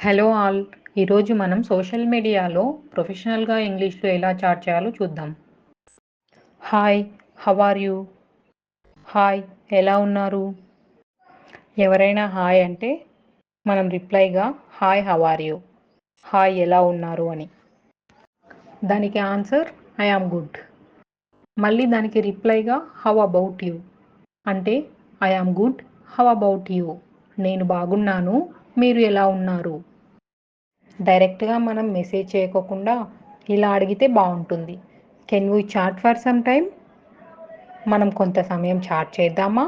Hello all. ఈరోజు మనం social మీడియాలో ప్రొఫెషనల్గా ఇంగ్లీష్లో ఎలా చాట్ చేయాలో చూద్దాం. Hi how are you? Hi ఎలా ఉన్నారు? ఎవరైనా హాయ్ అంటే మనం రిప్లైగా hi how are you? Hi ఎలా ఉన్నారు? అని. దానికి ఆన్సర్ ఐ ఆమ్ గుడ్. మళ్ళీ దానికి రిప్లైగా హవ్ అబౌట్ యూ? అంటే I am good how about you? నేను బాగున్నాను మీరు ఎలా ఉన్నారు? డైరెక్ట్గా మనం మెసేజ్ చేయకోకుండా ఇలా అడిగితే బాగుంటుంది. Can we chat for some time మనం కొంత సమయం చాట్ చేద్దామా?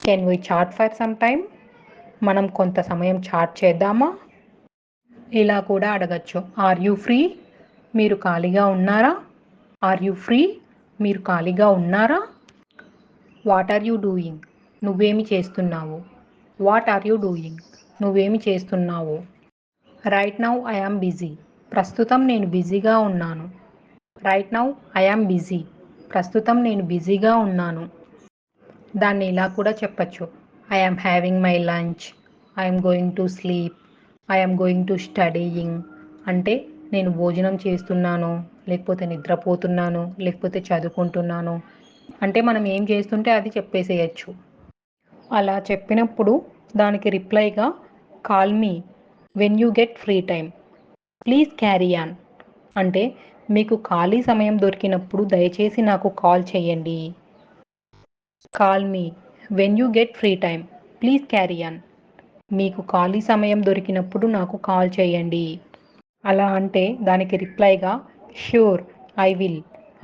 Can we chat for some time మనం కొంత సమయం చాట్ చేద్దామా? ఇలా కూడా అడగచ్చు. ఆర్ యూ ఫ్రీ మీరు ఖాళీగా ఉన్నారా? ఆర్ యూ ఫ్రీ మీరు ఖాళీగా ఉన్నారా? వాట్ ఆర్ యూ డూయింగ్ నువ్వేమి చేస్తున్నావు? వాట్ ఆర్ యూ డూయింగ్ నువ్వేమి చేస్తున్నావు? Right now I am busy ప్రస్తుతం నేను బిజీగా ఉన్నాను. Right now I am busy ప్రస్తుతం నేను బిజీగా ఉన్నాను. దాన్ని ఇలా కూడా చెప్పచ్చు. I having my lunch I'm going to sleep I'm going to studying అంటే నేను భోజనం చేస్తున్నాను లేకపోతే నిద్రపోతున్నాను లేకపోతే చదువుకుంటున్నాను. అంటే మనం ఏం చేస్తుంటే అది చెప్పేసేయచ్చు. అలా చెప్పినప్పుడు దానికి రిప్లైగా call me when you get free time please carry on అంటే మీకు ఖాళీ సమయం దొరికినప్పుడు దయచేసి నాకు కాల్ చేయండి. Call me when you get free time please carry on మీకు ఖాళీ సమయం దొరికినప్పుడు నాకు కాల్ చేయండి. అలా అంటే దానికి రిప్లైగా sure I will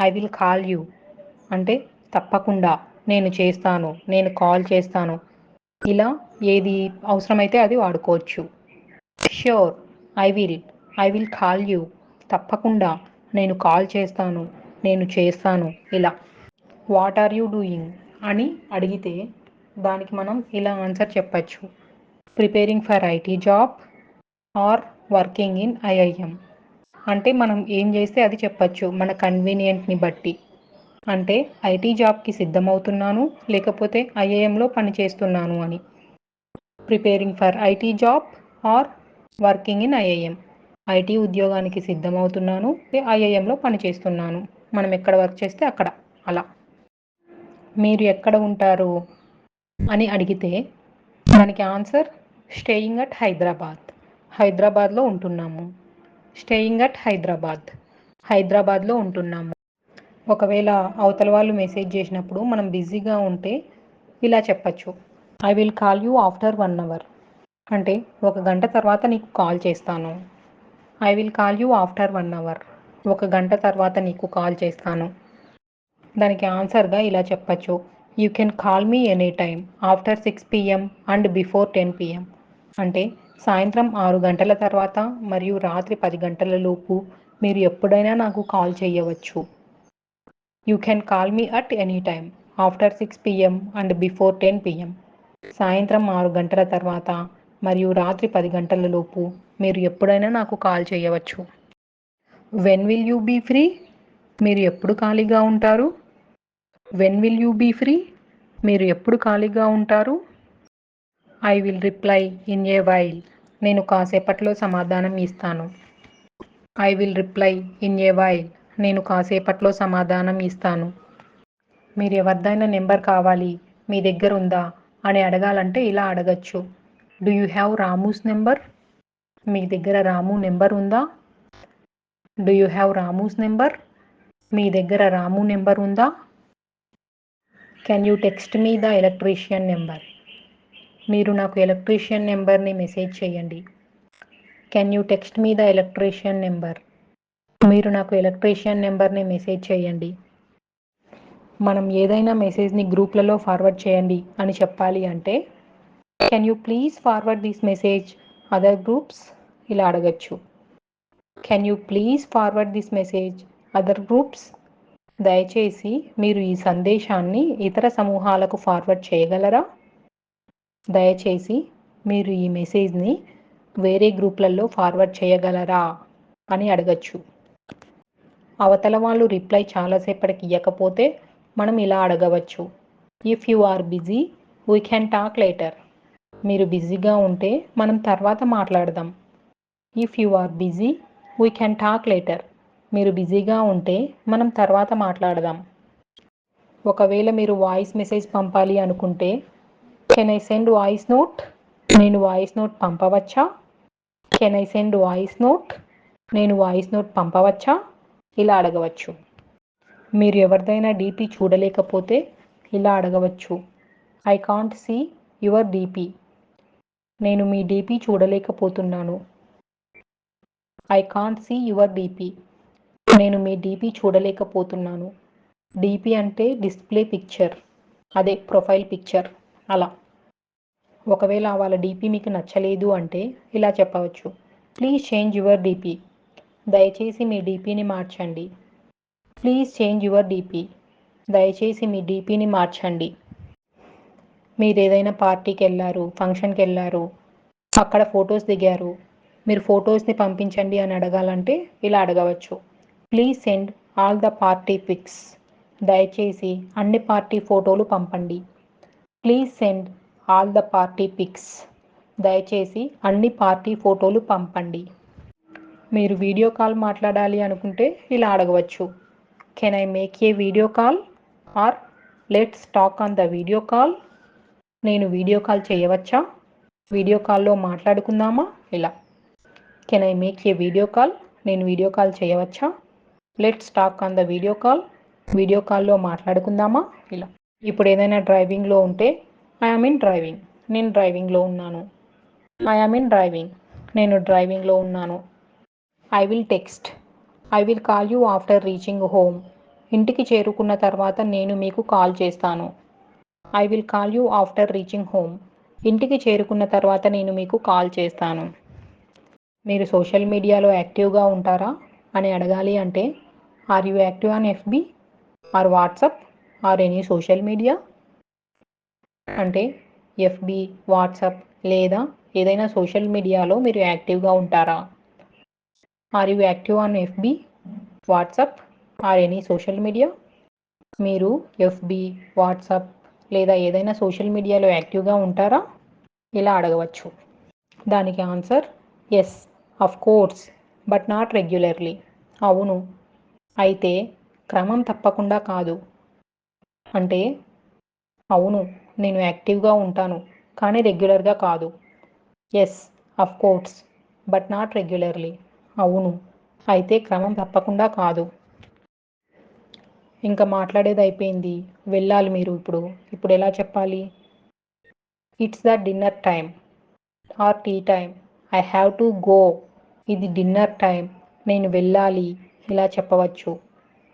I will call you అంటే తప్పకుండా నేను చేస్తాను నేను కాల్ చేస్తాను. ఇలా ఏది అవసరమైతే అది వాడుకోవచ్చు. Sure I will I will call you తప్పకుండా నేను కాల్ చేస్తాను. నేను చేస్తాను. ఇలా. వాట్ ఆర్ యూ డూయింగ్ అని అడిగితే దానికి మనం ఇలా ఆన్సర్ చెప్పచ్చు. Preparing for IT job or working in IIM అంటే మనం ఏం చేస్తే అది చెప్పచ్చు. మన కన్వీనియంట్ని బట్టి. అంటే ఐటీ జాబ్కి సిద్ధమవుతున్నాను. లేకపోతే ఐఐఎంలో పనిచేస్తున్నాను అని. Preparing for IT job or working in IIM. IT ఉద్యోగానికి సిద్ధమవుతున్నాను. ఐఐఎంలో పనిచేస్తున్నాను. మనం ఎక్కడ వర్క్ చేస్తే అక్కడ. అలా. మీరు ఎక్కడ ఉంటారు? అని అడిగితే దానికి ఆన్సర్ స్టేయింగ్ అట్ హైదరాబాద్. హైదరాబాద్లో ఉంటున్నాము. Staying at Hyderabad. హైదరాబాద్లో ఉంటున్నాము. ఒకవేళ అవతల వాళ్ళు మెసేజ్ చేసినప్పుడు మనం బిజీగా ఉంటే ఇలా చెప్పచ్చు. I will call you after one hour. అంటే ఒక గంట తర్వాత నీకు కాల్ చేస్తాను. I will call you after one hour ఒక గంట తర్వాత నీకు కాల్ చేస్తాను. దానికి ఆన్సర్గా ఇలా చెప్పచ్చు. You can call me any time after six PM and before ten PM అంటే సాయంత్రం ఆరు గంటల తర్వాత మరియు రాత్రి పది గంటల లోపు మీరు ఎప్పుడైనా నాకు కాల్ చేయవచ్చు. You can call me at any time after six PM and before ten PM సాయంత్రం ఆరు గంటల తర్వాత మరియు రాత్రి పది గంటలలోపు మీరు ఎప్పుడైనా నాకు కాల్ చేయవచ్చు. When will you be free మీరు ఎప్పుడు ఖాళీగా ఉంటారు? When will you be free మీరు ఎప్పుడు ఖాళీగా ఉంటారు? I will reply in a while నేను కాసేపట్లో సమాధానం ఇస్తాను. I will reply in a while నేను కాసేపట్లో సమాధానం ఇస్తాను. మీరు ఎవరిదైనా నెంబర్ కావాలి మీ దగ్గర ఉందా అని అడగాలంటే ఇలా అడగచ్చు. Do you have Ramu's number మీ దగ్గర రాము నెంబర్ ఉందా? Do you have Ramu's number మీ దగ్గర రాము నెంబర్ ఉందా? Can you text me the electrician number మీరు నాకు ఎలక్ట్రీషియన్ నెంబర్ని మెసేజ్ చేయండి. Can you text me the electrician number మీరు నాకు ఎలక్ట్రీషియన్ నెంబర్ని మెసేజ్ చేయండి. మనం ఏదైనా మెసేజ్ని గ్రూప్లలో ఫార్వర్డ్ చేయండి అని చెప్పాలి అంటే can you please forward this message other groups ఇలా అడగచ్చు. Can you please forward this message other groups దయచేసి మీరు ఈ సందేశాన్ని ఇతర సమూహాలకు ఫార్వర్డ్ చేయగలరా? దయచేసి మీరు ఈ మెసేజ్ని వేరే గ్రూప్లలో ఫార్వర్డ్ చేయగలరా? అని అడగచ్చు. అవతల వాళ్ళు రిప్లై చాలాసేపటికి ఇవ్వకపోతే మనం ఇలా అడగవచ్చు. If you are busy we can talk later మీరు బిజీగా ఉంటే మనం తర్వాత మాట్లాడదాం. If you are busy we can talk later మీరు బిజీగా ఉంటే మనం తర్వాత మాట్లాడదాం. ఒకవేళ మీరు వాయిస్ మెసేజ్ పంపాలి అనుకుంటే can I send voice note నేను వాయిస్ నోట్ పంపవచ్చా? Can I send voice note నేను వాయిస్ నోట్ పంపవచ్చా? ఇలా అడగవచ్చు. మీరు ఎవరిదైనా డీపీ చూడలేకపోతే ఇలా అడగవచ్చు. I can't see your DP నేను మీ DP చూడలేకపోతున్నాను. I can't see your DP నేను మీ డీపీ చూడలేకపోతున్నాను. డీపీ అంటే డిస్ప్లే పిక్చర్ అదే ప్రొఫైల్ పిక్చర్ అలా. ఒకవేళ వాళ్ళ డీపీ మీకు నచ్చలేదు అంటే ఇలా చెప్పవచ్చు. ప్లీజ్ చేంజ్ యువర్ డీపీ దయచేసి మీ డీపీని మార్చండి. ప్లీజ్ చేంజ్ యువర్ డీపీ దయచేసి మీ డీపీని మార్చండి. మీరు ఏదైనా పార్టీకి వెళ్ళారు ఫంక్షన్కి వెళ్ళారు అక్కడ ఫొటోస్ దిగారు మీరు ఫొటోస్ని పంపించండి అని అడగాలంటే ఇలా అడగవచ్చు. Please send all the party pics. దయచేసి అన్ని పార్టీ ఫోటోలు పంపండి. Please send all the party pics. దయచేసి అన్ని పార్టీ ఫోటోలు పంపండి. మీరు వీడియో కాల్ మాట్లాడాలి అనుకుంటే ఇలా అడగవచ్చు. Can I make a video call? Or let's talk on the video call? నేను వీడియో కాల్ చేయవచ్చా? వీడియో కాల్లో మాట్లాడుకుందామా? ఇలా. Can I make a video call నేను వీడియో కాల్ చేయవచ్చా? Let's talk on the video call video కాల్లో మాట్లాడుకుందామా? ఇలా. ఇప్పుడు ఏదైనా డ్రైవింగ్లో ఉంటే ఐ ఆమ్ ఇన్ డ్రైవింగ్ నేను డ్రైవింగ్లో ఉన్నాను. ఐ ఆమ్ ఇన్ డ్రైవింగ్ నేను డ్రైవింగ్లో ఉన్నాను. I will text I will call you after reaching home ఇంటికి చేరుకున్న తర్వాత నేను మీకు కాల్ చేస్తాను. I will call you after reaching home ఇంటికి చేరుకున్న తర్వాత నేను మీకు కాల్ చేస్తాను. మీరు సోషల్ మీడియాలో యాక్టివ్గా ఉంటారా అని అడగాలి అంటే are you active on FB or WhatsApp or any social media అంటే ఎఫ్బి వాట్సప్ లేదా ఏదైనా సోషల్ మీడియాలో మీరు యాక్టివ్గా ఉంటారా? Are you active on FB WhatsApp or any social media మీరు ఎఫ్బి వాట్సప్ లేదా ఏదైనా సోషల్ మీడియాలో యాక్టివ్గా ఉంటారా? ఇలా అడగవచ్చు. దానికి answer yes of course but not regularly అవును. అయితే క్రమం తప్పకుండా కాదు. అంటే అవును నేను యాక్టివ్గా ఉంటాను కానీ రెగ్యులర్గా కాదు. Yes of course but not regularly అవును. అయితే క్రమం తప్పకుండా కాదు. ఇంకా మాట్లాడేది అయిపోయింది. వెళ్ళాలి మీరు ఇప్పుడు. ఇప్పుడు ఎలా చెప్పాలి? It's the dinner time or tea time I have to go ఇది డిన్నర్ టైం నేను వెళ్ళాలి. ఇలా చెప్పవచ్చు.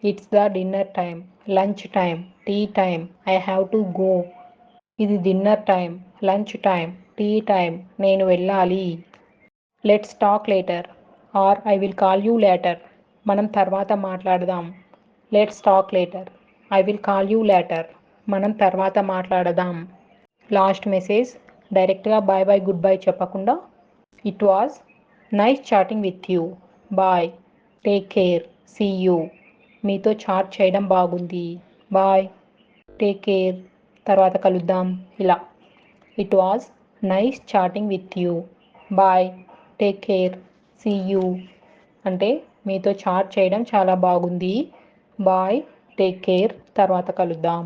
It's the dinner time lunch time tea time I have to go ఇది dinner time lunch time tea time నేను వెళ్ళాలి. Let's talk later or I will call you later మనం తర్వాత మాట్లాడదాం. Let's talk later I will call you later మనం తర్వాత మాట్లాడదాం. Last message డైరెక్ట్గా బాయ్ బాయ్ గుడ్ బై చెప్పకుండా. It was nice chatting with you bye take care see you మీతో chat చేయడం బాగుంది. బాయ్ టేక్ కేర్ తర్వాత కలుద్దాం. ఇలా. It was nice chatting with you bye take care see you అంటే మీతో చాట్ చేయడం చాలా బాగుంది. బాయ్ టేక్ కేర్ తర్వాత కలుద్దాం.